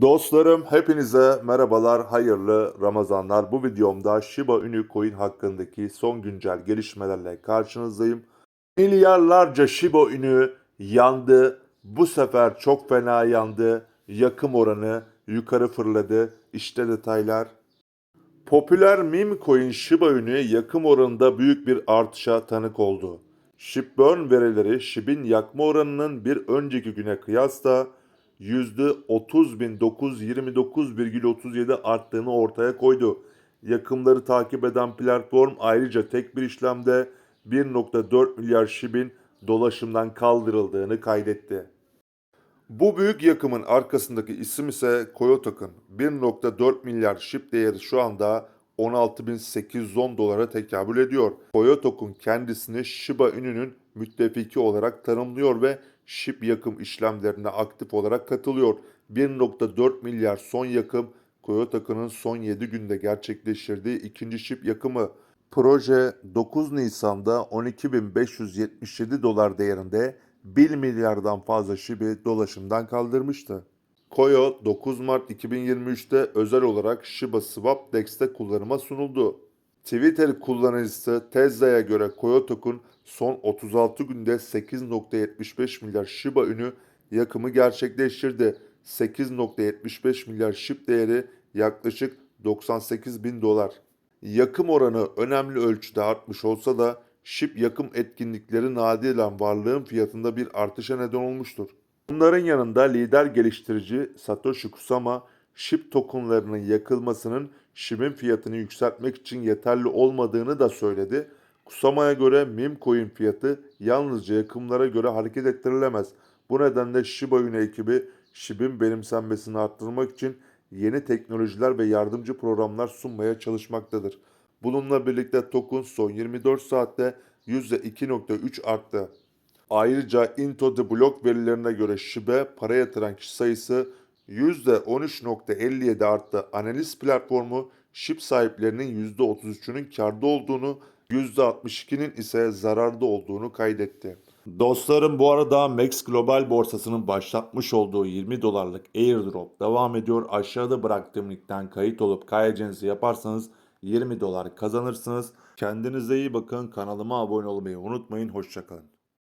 Dostlarım hepinize merhabalar, hayırlı Ramazanlar. Bu videomda Shiba Inu Coin hakkındaki son güncel gelişmelerle karşınızdayım. Milyarlarca Shiba Inu yandı. Bu sefer çok fena yandı. Yakım oranı yukarı fırladı. İşte detaylar. Popüler meme coin Shiba Inu yakım oranında büyük bir artışa tanık oldu. Shipburn verileri SHIB'in yakma oranının bir önceki güne kıyasla %30.929,37 arttığını ortaya koydu. Yakımları takip eden platform ayrıca tek bir işlemde 1.4 milyar SHIB'in dolaşımdan kaldırıldığını kaydetti. Bu büyük yakımın arkasındaki isim ise Koyotak'ın 1.4 milyar SHIB değeri şu anda 16.810 dolara tekabül ediyor. Koyotak'ın kendisini Shiba Inu'nun müttefiki olarak tanımlıyor ve SHIB yakım işlemlerine aktif olarak katılıyor. 1.4 milyar son yakım Koyotak'ın son 7 günde gerçekleştirdiği ikinci SHIB yakımı. Proje 9 Nisan'da 12.577 dolar değerinde 1 milyardan fazla SHIB'i dolaşımdan kaldırmıştı. Koyo 9 Mart 2023'te özel olarak Shiba Swap Dex'te kullanıma sunuldu. Twitter kullanıcısı Tesla'ya göre Koyotok'un son 36 günde 8.75 milyar Shiba Inu yakımı gerçekleştirdi. 8.75 milyar SHIB değeri yaklaşık 98 bin dolar. Yakım oranı önemli ölçüde artmış olsa da SHIB yakım etkinlikleri nadiren varlığın fiyatında bir artışa neden olmuştur. Bunların yanında lider geliştirici Satoshi Kusama, SHIB tokenlarının yakılmasının SHIB'in fiyatını yükseltmek için yeterli olmadığını da söyledi. Kusama'ya göre meme coin fiyatı yalnızca yakımlara göre hareket ettirilemez. Bu nedenle Shiba Inu ekibi SHIB'in benimsenmesini arttırmak için yeni teknolojiler ve yardımcı programlar sunmaya çalışmaktadır. Bununla birlikte token son 24 saatte %2.3 arttı. Ayrıca Into the Block verilerine göre SHIB'e para yatıran kişi sayısı %13.57 arttı. Analiz platformu SHIB sahiplerinin %33'ünün karda olduğunu, %62'nin ise zararda olduğunu kaydetti. Dostlarım bu arada Max Global borsasının başlatmış olduğu 20 dolarlık airdrop devam ediyor. Aşağıda bıraktığım linkten kayıt olup kaydınızı yaparsanız 20 dolar kazanırsınız. Kendinize iyi bakın. Kanalıma abone olmayı unutmayın. Hoşçakalın.